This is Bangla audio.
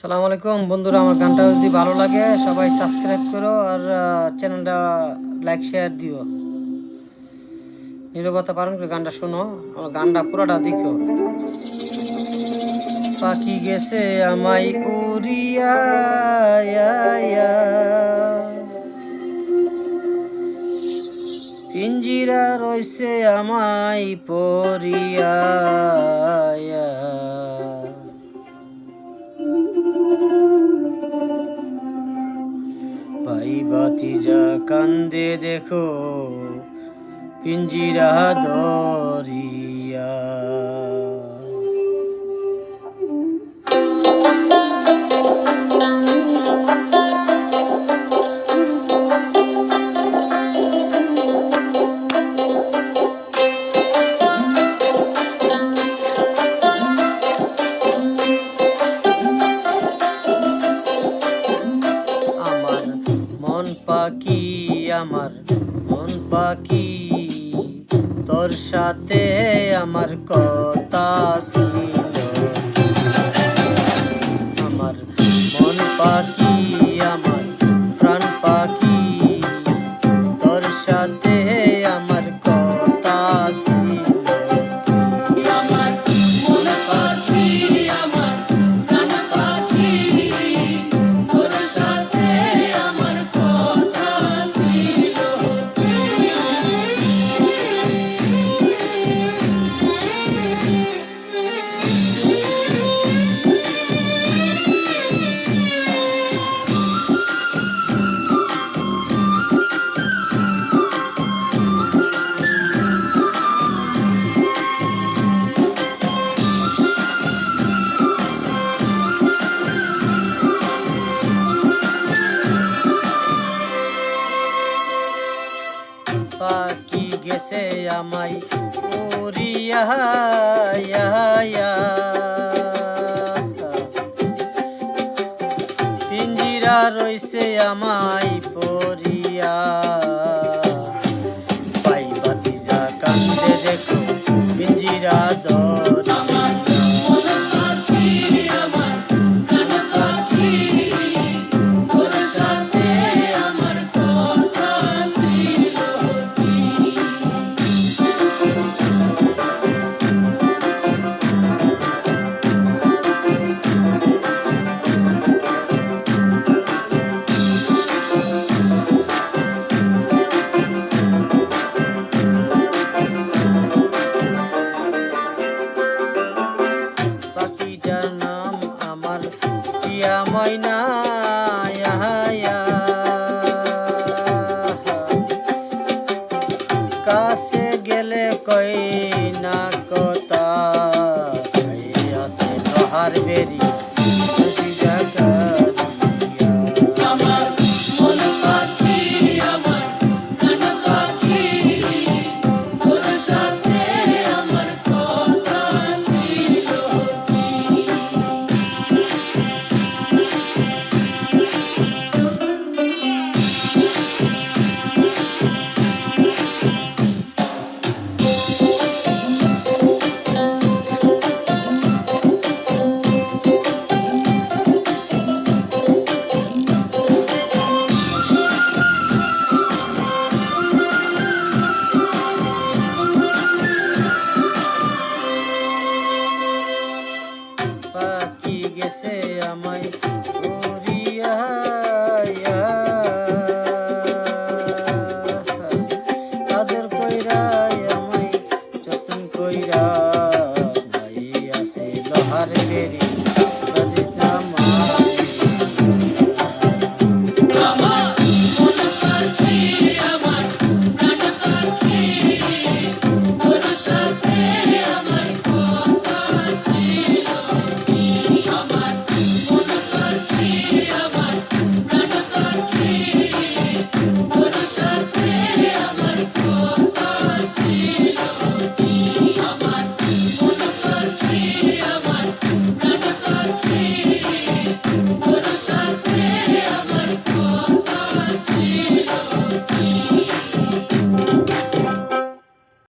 সালাম আলাইকুম। বন্ধুরা, আমার গানটা যদি ভালো লাগে, সবাই সাবস্ক্রাইব করো আর চ্যানেলটা লাইক শেয়ার দিও। নিরবতা পালন করে গানটা শোনো, আমার গানটা পুরোটা দেখো। পাখি গেছে আমায় উড়িয়া। পিঞ্জিরা রইছে আমায় পরিয়া কান্দে দেখো পিঞ্জিরা দরিয়া। মন পাখি আমার মন পাখি। তোর সাথে আমার কথা আমায় ইয়া। পিঞ্জিরা রইছে আমায় পরিয়া পাই বাতি যা কান্দে দেখো পিঞ্জিরা দর লোহার বেরি পাখি গেছে আমায়।